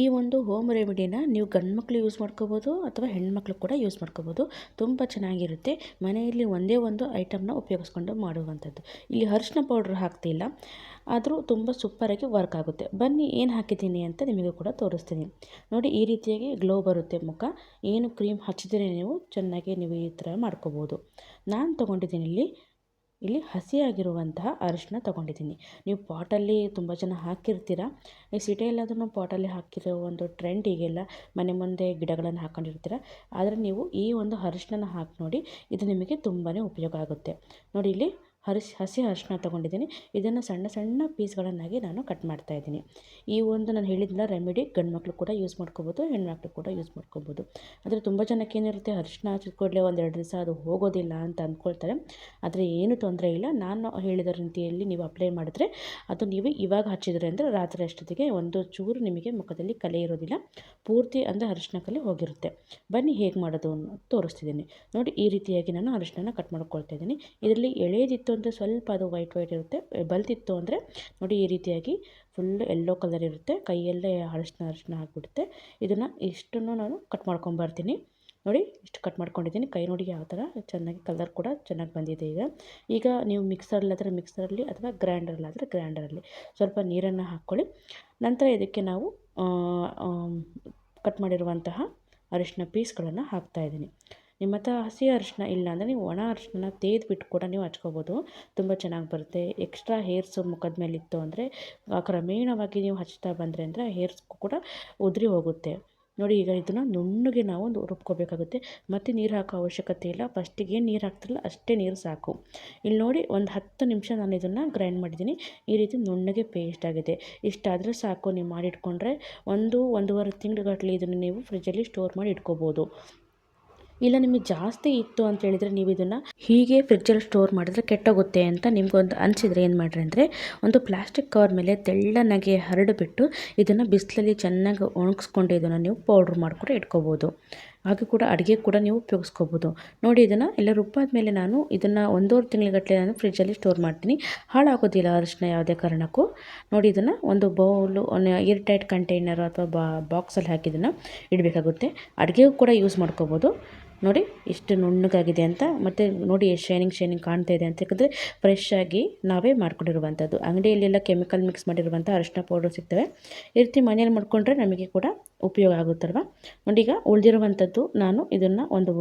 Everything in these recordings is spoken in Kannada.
ಈ ಒಂದು ಹೋಮ್ ರೆಮಿಡಿನ ನೀವು ಗಂಡು ಮಕ್ಕಳು ಯೂಸ್ ಮಾಡ್ಕೋಬೋದು ಅಥವಾ ಹೆಣ್ಮಕ್ಳು ಕೂಡ ಯೂಸ್ ಮಾಡ್ಕೋಬೋದು. ತುಂಬ ಚೆನ್ನಾಗಿರುತ್ತೆ. ಮನೆಯಲ್ಲಿ ಒಂದೇ ಒಂದು ಐಟಮ್ನ ಉಪಯೋಗಿಸ್ಕೊಂಡು ಮಾಡುವಂಥದ್ದು. ಇಲ್ಲಿ ಅರಿಶಿನ ಪೌಡ್ರ್ ಹಾಕ್ತಿಲ್ಲ. ಆದರೂ ತುಂಬ ಸೂಪರಾಗಿ ವರ್ಕ್ ಆಗುತ್ತೆ. ಬನ್ನಿ, ಏನು ಹಾಕಿದ್ದೀನಿ ಅಂತ ನಿಮಗೆ ಕೂಡ ತೋರಿಸ್ತೀನಿ. ನೋಡಿ, ಈ ರೀತಿಯಾಗಿ ಗ್ಲೋ ಬರುತ್ತೆ ಮುಖ. ಏನು ಕ್ರೀಮ್ ಹಚ್ಚಿದ್ರೆ ನೀವು ಚೆನ್ನಾಗಿ ನೀವು ಈ ಥರ ಮಾಡ್ಕೋಬೋದು. ನಾನು ತೊಗೊಂಡಿದ್ದೀನಿ ಇಲ್ಲಿ ಇಲ್ಲಿ ಹಸಿಯಾಗಿರುವಂತಹ ಅರಿಶಿನ ತಗೊಂಡಿದ್ದೀನಿ. ನೀವು ಪಾಟಲ್ಲಿ ತುಂಬ ಜನ ಹಾಕಿರ್ತೀರ? ಈ ಸಿಟಿಯಲ್ಲಾದ್ರೂ ಪಾಟಲ್ಲಿ ಹಾಕಿರೋ ಒಂದು ಟ್ರೆಂಡ್ ಈಗೆಲ್ಲ ಮನೆ ಮುಂದೆ ಗಿಡಗಳನ್ನು ಹಾಕ್ಕೊಂಡಿರ್ತೀರ ಆದರೆ ನೀವು ಈ ಒಂದು ಅರಿಶಿನ ಹಾಕಿ ನೋಡಿ ಇದು ನಿಮಗೆ ತುಂಬಾ ಉಪಯೋಗ ಆಗುತ್ತೆ. ನೋಡಿ ಇಲ್ಲಿ ಹರಿಶ್, ಹಸಿ ಅರಿಶಿನ ತೊಗೊಂಡಿದ್ದೀನಿ. ಇದನ್ನು ಸಣ್ಣ ಸಣ್ಣ ಪೀಸ್ಗಳನ್ನಾಗಿ ನಾನು ಕಟ್ ಮಾಡ್ತಾ ಇದ್ದೀನಿ. ಈ ಒಂದು ನಾನು ಹೇಳಿದ್ನಲ್ಲ ರೆಮಿಡಿ ಗಂಡು ಮಕ್ಕಳು ಕೂಡ ಯೂಸ್ ಮಾಡ್ಕೋಬೋದು, ಹೆಣ್ಮಕ್ಳು ಕೂಡ ಯೂಸ್ ಮಾಡ್ಕೋಬೋದು. ಆದರೆ ತುಂಬ ಜನಕ್ಕೆ ಏನಿರುತ್ತೆ ಅರಿಶಿನ ಹಚ್ಚಿದ ಕೂಡಲೇ ಎರಡು ದಿವಸ ಅದು ಹೋಗೋದಿಲ್ಲ ಅಂತ ಅಂದ್ಕೊಳ್ತಾರೆ. ಆದರೆ ಏನೂ ತೊಂದರೆ ಇಲ್ಲ. ನಾನು ಹೇಳಿದ ರೀತಿಯಲ್ಲಿ ನೀವು ಅಪ್ಲೈ ಮಾಡಿದ್ರೆ ಅದು ನೀವು ಇವಾಗ ಹಚ್ಚಿದ್ರೆ ಅಂದರೆ ರಾತ್ರಿ ಅಷ್ಟೊತ್ತಿಗೆ ಒಂದು ಚೂರು ನಿಮಗೆ ಮುಖದಲ್ಲಿ ಕಲೆ ಇರೋದಿಲ್ಲ. ಪೂರ್ತಿ ಅಂದರೆ ಅರಿಶಿನ ಕಲೆ ಹೋಗಿರುತ್ತೆ. ಬನ್ನಿ ಹೇಗೆ ಮಾಡೋದು ತೋರಿಸ್ತಿದ್ದೀನಿ. ನೋಡಿ ಈ ರೀತಿಯಾಗಿ ನಾನು ಅರಿಶಿನ ಕಟ್ ಮಾಡ್ಕೊಳ್ತಾ ಇದ್ದೀನಿ. ಇದರಲ್ಲಿ ಎಳೆದಿತ್ತು ಅಂದರೆ ಸ್ವಲ್ಪ ಅದು ವೈಟ್ ವೈಟ್ ಇರುತ್ತೆ. ಬಲ್ತಿತ್ತು ಅಂದರೆ ನೋಡಿ ಈ ರೀತಿಯಾಗಿ ಫುಲ್ ಎಲ್ಲೋ ಕಲರ್ ಇರುತ್ತೆ. ಕೈಯಲ್ಲೇ ಅರಶಿನ ಅರಶಿನ ಆಗಿಬಿಡುತ್ತೆ. ಇದನ್ನು ಇಷ್ಟನ್ನು ನಾನು ಕಟ್ ಮಾಡ್ಕೊಂಬರ್ತೀನಿ ನೋಡಿ, ಇಷ್ಟು ಕಟ್ ಮಾಡ್ಕೊಂಡಿದ್ದೀನಿ. ಕೈ ನೋಡಿ ಯಾವ ಥರ ಚೆನ್ನಾಗಿ ಕಲರ್ ಕೂಡ ಚೆನ್ನಾಗಿ ಬಂದಿದೆ ಈಗ. ಈಗ ನೀವು ಮಿಕ್ಸರಲ್ಲಾದರೆ ಮಿಕ್ಸರಲ್ಲಿ ಅಥವಾ ಗ್ರೈಂಡರಲ್ಲಾದರೆ ಗ್ರ್ಯಾಂಡರಲ್ಲಿ ಸ್ವಲ್ಪ ನೀರನ್ನು ಹಾಕ್ಕೊಳ್ಳಿ. ನಂತರ ಇದಕ್ಕೆ ನಾವು ಕಟ್ ಮಾಡಿರುವಂತಹ ಅರಿಶಿನ ಪೀಸ್ಗಳನ್ನು ಹಾಕ್ತಾಯಿದ್ದೀನಿ ನಿಮ್ಮ ಹತ್ರ ಹಸಿ ಅರಿಶಿನ ಇಲ್ಲ ಅಂದರೆ ನೀವು ಒಣ ಅರಿಶಿನ ತೇದ್ಬಿಟ್ಟು ಕೂಡ ನೀವು ಹಚ್ಕೋಬೋದು. ತುಂಬ ಚೆನ್ನಾಗಿ ಬರುತ್ತೆ. ಎಕ್ಸ್ಟ್ರಾ ಹೇರ್ಸು ಮುಖದ ಮೇಲೆ ಇತ್ತು ಅಂದರೆ ಕ್ರಮೇಣವಾಗಿ ನೀವು ಹಚ್ತಾ ಬಂದರೆ ಅಂದರೆ ಹೇರ್ಸ್ ಕೂಡ ಉದುರಿ ಹೋಗುತ್ತೆ. ನೋಡಿ ಈಗ ಇದನ್ನು ನುಣ್ಣಗೆ ನಾವು ರುಬ್ಕೋಬೇಕಾಗುತ್ತೆ. ಮತ್ತು ನೀರು ಹಾಕೋ ಅವಶ್ಯಕತೆ ಇಲ್ಲ. ಫಸ್ಟಿಗೆ ಏನು ನೀರು ಹಾಕ್ತಿರಲ್ಲ ಅಷ್ಟೇ ನೀರು ಸಾಕು. ಇಲ್ಲಿ ನೋಡಿ ಒಂದು ಹತ್ತು ನಿಮಿಷ ನಾನು ಇದನ್ನು ಗ್ರೈಂಡ್ ಮಾಡಿದ್ದೀನಿ. ಈ ರೀತಿ ನುಣ್ಣಗೆ ಪೇಸ್ಟ್ ಆಗಿದೆ. ಇಷ್ಟಾದರೆ ಸಾಕು. ನೀವು ಮಾಡಿಟ್ಕೊಂಡ್ರೆ ಒಂದು ಒಂದೂವರೆ ತಿಂಗಳುಗಟ್ಟಲೆ ಇದನ್ನು ನೀವು ಫ್ರಿಜ್ಜಲ್ಲಿ ಸ್ಟೋರ್ ಮಾಡಿ ಇಟ್ಕೋಬೋದು. ಇಲ್ಲ, ನಿಮಗೆ ಜಾಸ್ತಿ ಇತ್ತು ಅಂತ ಹೇಳಿದರೆ ನೀವು ಇದನ್ನು ಹೀಗೆ ಫ್ರಿಜ್ಜಲ್ಲಿ ಸ್ಟೋರ್ ಮಾಡಿದ್ರೆ ಕೆಟ್ಟೋಗುತ್ತೆ ಅಂತ ನಿಮ್ಗೊಂದು ಅನಿಸಿದರೆ ಏನು ಮಾಡಿರಿ ಅಂದರೆ ಒಂದು ಪ್ಲಾಸ್ಟಿಕ್ ಕವರ್ ಮೇಲೆ ತೆಳ್ಳನಾಗೆ ಹರಡಿಬಿಟ್ಟು ಇದನ್ನು ಬಿಸಿಲಲ್ಲಿ ಚೆನ್ನಾಗಿ ಒಣಗಿಸ್ಕೊಂಡು ಇದನ್ನು ನೀವು ಪೌಡ್ರ್ ಮಾಡಿಕೊಂಡು ಇಟ್ಕೋಬೋದು. ಹಾಗೆ ಕೂಡ ಅಡುಗೆ ಕೂಡ ನೀವು ಉಪಯೋಗಿಸ್ಕೋಬೋದು. ನೋಡಿ, ಇದನ್ನು ಎಲ್ಲ ರುಬ್ಬಾದ ಮೇಲೆ ನಾನು ಇದನ್ನು ಒಂದೂವರೆ ತಿಂಗಳಗಟ್ಟಲೆ ನಾನು ಫ್ರಿಜ್ಜಲ್ಲಿ ಸ್ಟೋರ್ ಮಾಡ್ತೀನಿ. ಹಾಳಾಗೋದಿಲ್ಲ ಅರಿಶಿನ ಯಾವುದೇ ಕಾರಣಕ್ಕೂ. ನೋಡಿ, ಇದನ್ನು ಒಂದು ಬೌಲು ಏರ್ ಟೈಟ್ ಕಂಟೈನರ್ ಅಥವಾ ಬಾಕ್ಸಲ್ಲಿ ಹಾಕಿ ಇದನ್ನು ಇಡಬೇಕಾಗುತ್ತೆ. ಅಡುಗೆಗೂ ಕೂಡ ಯೂಸ್ ಮಾಡ್ಕೋಬೋದು. ನೋಡಿ ಎಷ್ಟು ನುಣ್ಣಗಾಗಿದೆ ಅಂತ, ಮತ್ತು ನೋಡಿ ಎಷ್ಟು ಶೈನಿಂಗ್ ಶೈನಿಂಗ್ ಕಾಣ್ತಾ ಇದೆ ಅಂತ. ಯಾಕಂದರೆ ಫ್ರೆಶ್ ಆಗಿ ನಾವೇ ಮಾಡ್ಕೊಂಡಿರುವಂಥದ್ದು. ಅಂಗಡಿಯಲ್ಲೆಲ್ಲ ಕೆಮಿಕಲ್ ಮಿಕ್ಸ್ ಮಾಡಿರುವಂಥ ಅರಿಶಿನ ಪೌಡರ್ ಸಿಗ್ತವೆ. ಈ ರೀತಿ ಮನೇಲಿ ಮಾಡಿಕೊಂಡ್ರೆ ನಮಗೆ ಕೂಡ ಉಪಯೋಗ ಆಗುತ್ತಲ್ವ? ನೋಡಿ ಈಗ ಉಳಿದಿರುವಂಥದ್ದು ನಾನು ಇದನ್ನು ಒಂದು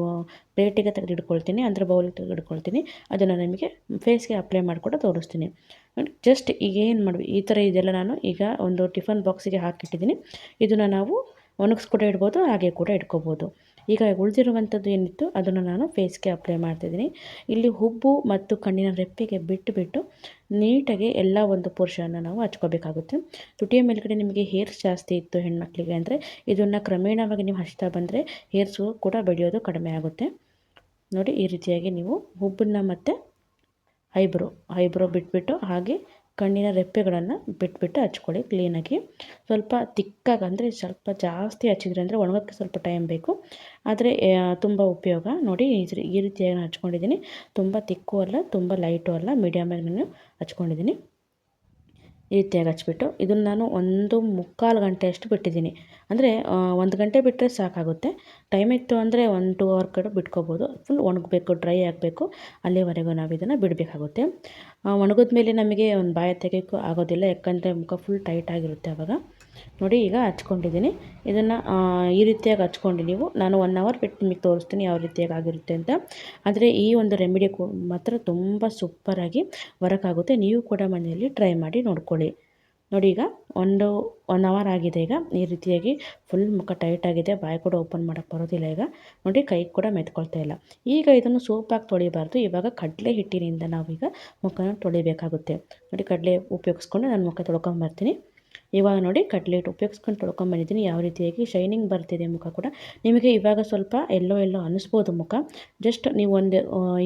ಪ್ಲೇಟಿಗೆ ತೆಗೆದಿಡ್ಕೊಳ್ತೀನಿ ಅಂದರೆ ಬೌಲಿಗೆ ತೆಗೆದಿಡ್ಕೊಳ್ತೀನಿ ಅದನ್ನು ನಿಮಗೆ ಫೇಸ್ಗೆ ಅಪ್ಲೈ ಮಾಡಿಕೊಂಡು ತೋರಿಸ್ತೀನಿ. ನೋಡಿ ಜಸ್ಟ್ ಈಗ ಏನು ಮಾಡಿ ಈ ಥರ ಇದೆಲ್ಲ ನಾನು ಈಗ ಒಂದು ಟಿಫನ್ ಬಾಕ್ಸಿಗೆ ಹಾಕಿಟ್ಟಿದ್ದೀನಿ. ಇದನ್ನು ನಾವು ಒಣಗಿಸ್ಕೊಟ್ಟು ಇಡ್ಬೋದು, ಹಾಗೆ ಕೂಡ ಇಟ್ಕೋಬೋದು. ಈಗ ಉಳಿದಿರುವಂಥದ್ದು ಏನಿತ್ತು, ಅದನ್ನು ನಾನು ಫೇಸ್ಗೆ ಅಪ್ಲೈ ಮಾಡ್ತಿದ್ದೀನಿ ಇಲ್ಲಿ ಹುಬ್ಬು ಮತ್ತು ಕಣ್ಣಿನ ರೆಪ್ಪೆಗೆ ಬಿಟ್ಟು ಬಿಟ್ಟು ನೀಟಾಗಿ ಎಲ್ಲ ಒಂದು ಪೋರ್ಷನ್ನ ನಾವು ಹಚ್ಕೋಬೇಕಾಗುತ್ತೆ. ತುಟಿಯ ಮೇಲ್ಗಡೆ ನಿಮಗೆ ಹೇರ್ಸ್ ಜಾಸ್ತಿ ಇತ್ತು ಹೆಣ್ಮಕ್ಳಿಗೆ ಅಂದರೆ, ಇದನ್ನು ಕ್ರಮೇಣವಾಗಿ ನೀವು ಹಚ್ತಾ ಬಂದರೆ ಹೇರ್ಸು ಕೂಡ ಬೆಳೆಯೋದು ಕಡಿಮೆ ಆಗುತ್ತೆ. ನೋಡಿ, ಈ ರೀತಿಯಾಗಿ ನೀವು ಹುಬ್ಬನ್ನು ಮತ್ತು ಐಬ್ರೋ ಐಬ್ರೋ ಬಿಟ್ಬಿಟ್ಟು ಹಾಗೆ ಕಣ್ಣಿನ ರೆಪ್ಪೆಗಳನ್ನು ಬಿಟ್ಬಿಟ್ಟು ಹಚ್ಕೊಳ್ಳಿ ಕ್ಲೀನಾಗಿ ಸ್ವಲ್ಪ ತಿಕ್ಕಾಗಿ ಅಂದರೆ ಸ್ವಲ್ಪ ಜಾಸ್ತಿ ಹಚ್ಚಿದ್ರೆ ಅಂದರೆ ಒಣಗೋಕ್ಕೆ ಸ್ವಲ್ಪ ಟೈಮ್ ಬೇಕು. ಆದರೆ ತುಂಬ ಉಪಯೋಗ. ನೋಡಿ, ಈ ರೀತಿಯಾಗಿ ನಾನು ಹಚ್ಕೊಂಡಿದ್ದೀನಿ. ತುಂಬ ತಿಕ್ಕು ಅಲ್ಲ, ತುಂಬ ಲೈಟು ಅಲ್ಲ ಮೀಡಿಯಮಾಗಿ ನಾನು ಹಚ್ಕೊಂಡಿದ್ದೀನಿ. ಈ ರೀತಿಯಾಗಿ ಹಚ್ಬಿಟ್ಟು ಇದನ್ನು ನಾನು ಒಂದು ಮುಕ್ಕಾಲು ಗಂಟೆ ಅಷ್ಟು ಬಿಟ್ಟಿದ್ದೀನಿ. ಅಂದರೆ ಒಂದು ಗಂಟೆ ಬಿಟ್ಟರೆ ಸಾಕಾಗುತ್ತೆ. ಟೈಮ್ ಇತ್ತು ಅಂದರೆ ಒನ್ ಟು ಅವರ್ ಕಡೆ ಬಿಟ್ಕೋಬೋದು. ಫುಲ್ ಒಣಗಬೇಕು ಡ್ರೈ ಆಗಬೇಕು. ಅಲ್ಲಿವರೆಗೂ ನಾವು ಇದನ್ನು ಬಿಡಬೇಕಾಗುತ್ತೆ. ಒಣಗಿದ ಮೇಲೆ ನಮಗೆ ಒಂದು ಬಾಯ ತೆಗೆಯೋಕ್ಕೂ ಆಗೋದಿಲ್ಲ. ಯಾಕಂದರೆ ಮುಖ ಫುಲ್ ಟೈಟ್ ಆಗಿರುತ್ತೆ ಆವಾಗ ನೋಡಿ ಈಗ ಹಚ್ಕೊಂಡಿದ್ದೀನಿ. ಇದನ್ನು ಈ ರೀತಿಯಾಗಿ ಹಚ್ಕೊಂಡು ನೀವು, ನಾನು ಒನ್ ಅವರ್ ಬಿಟ್ಟು ನಿಮಗೆ ತೋರಿಸ್ತೀನಿ ಯಾವ ರೀತಿಯಾಗಿ ಆಗಿರುತ್ತೆ ಅಂತ. ಆದರೆ ಈ ಒಂದು ರೆಮಿಡಿ ಮಾತ್ರ ತುಂಬ ಸೂಪರಾಗಿ ವರ್ಕ್ ಆಗುತ್ತೆ. ನೀವು ಕೂಡ ಮನೆಯಲ್ಲಿ ಟ್ರೈ ಮಾಡಿ ನೋಡ್ಕೊಳ್ಳಿ. ನೋಡಿ ಈಗ, ಒಂದು ಒನ್ ಅವರ್ ಆಗಿದೆ ಈಗ. ಈ ರೀತಿಯಾಗಿ ಫುಲ್ ಮುಖ ಟೈಟ್ ಆಗಿದೆ. ಬಾಯಿ ಕೂಡ ಓಪನ್ ಮಾಡೋಕ್ಕೆ ಬರೋದಿಲ್ಲ ಈಗ. ನೋಡಿ ಕೈ ಕೂಡ ಮೆತ್ಕೊಳ್ತಾ ಇಲ್ಲ. ಈಗ ಇದನ್ನು ಸೂಪಾಗಿ ತೊಳಿಬಾರ್ದು. ಇವಾಗ ಕಡಲೆ ಹಿಟ್ಟಿನಿಂದ ನಾವೀಗ ಮುಖನ ತೊಳಿಬೇಕಾಗುತ್ತೆ. ನೋಡಿ ಕಡಲೆ ಉಪಯೋಗಿಸ್ಕೊಂಡು ನಾನು ಮುಖ ತೊಳ್ಕೊಂಬರ್ತೀನಿ ಇವಾಗ ನೋಡಿ ಕಟ್ಲೆಟ್ ಉಪಯೋಗಿಸ್ಕೊಂಡು ತೊಳ್ಕೊಂಬಂದಿದ್ದೀನಿ ಯಾವ ರೀತಿಯಾಗಿ? ಶೈನಿಂಗ್ ಬರ್ತಿದೆ ಮುಖ ಕೂಡ. ನಿಮಗೆ ಇವಾಗ ಸ್ವಲ್ಪ ಎಲ್ಲೋ ಎಲ್ಲೋ ಅನ್ನಿಸ್ಬೋದು ಮುಖ. ಜಸ್ಟ್ ನೀವು ಒಂದು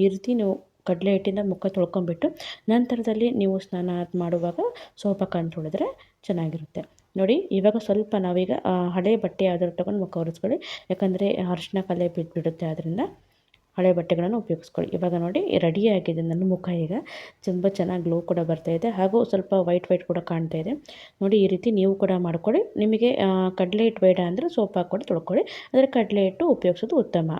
ಈ ರೀತಿ ನೀವು ಕಡಲೆ ಹಿಟ್ಟಿಂದ ಮುಖ ತೊಳ್ಕೊಂಬಿಟ್ಟು ನಂತರದಲ್ಲಿ ನೀವು ಸ್ನಾನ ಮಾಡುವಾಗ ಸೋಪ್ ಹಾಕೊಂಡು ತೊಳೆದ್ರೆ ಚೆನ್ನಾಗಿರುತ್ತೆ. ನೋಡಿ, ಇವಾಗ ಸ್ವಲ್ಪ ನಾವೀಗ ಹಳೆ ಬಟ್ಟೆ ಯಾವ್ದಾದ್ರು ತೊಗೊಂಡು ಮುಖ ಒರೆಸ್ಕೊಳ್ಳಿ. ಯಾಕಂದರೆ ಅರಿಶಿನ ಕಲೆ ಬಿದ್ದುಬಿಡುತ್ತೆ ಅದರಿಂದ ಹಳೆ ಬಟ್ಟೆಗಳನ್ನು ಉಪಯೋಗಿಸ್ಕೊಳ್ಳಿ. ಇವಾಗ ನೋಡಿ ರೆಡಿಯಾಗಿದೆ ನನ್ನ ಮುಖ ಈಗ. ತುಂಬ ಚೆನ್ನಾಗಿ ಗ್ಲೋ ಕೂಡ ಬರ್ತಾ ಇದೆ. ಹಾಗೂ ಸ್ವಲ್ಪ ವೈಟ್ ವೈಟ್ ಕೂಡ ಕಾಣ್ತಾ ಇದೆ. ನೋಡಿ ಈ ರೀತಿ ನೀವು ಕೂಡ ಮಾಡ್ಕೊಳ್ಳಿ. ನಿಮಗೆ ಕಡಲೆ ಹಿಟ್ಟು ಬೇಡ ಅಂದರೆ ಸೋಪ್ ಹಾಕ್ಕೊಂಡು ತೊಳ್ಕೊಳ್ಳಿ. ಆದರೆ ಕಡಲೆ ಹಿಟ್ಟು ಉಪಯೋಗಿಸೋದು ಉತ್ತಮ.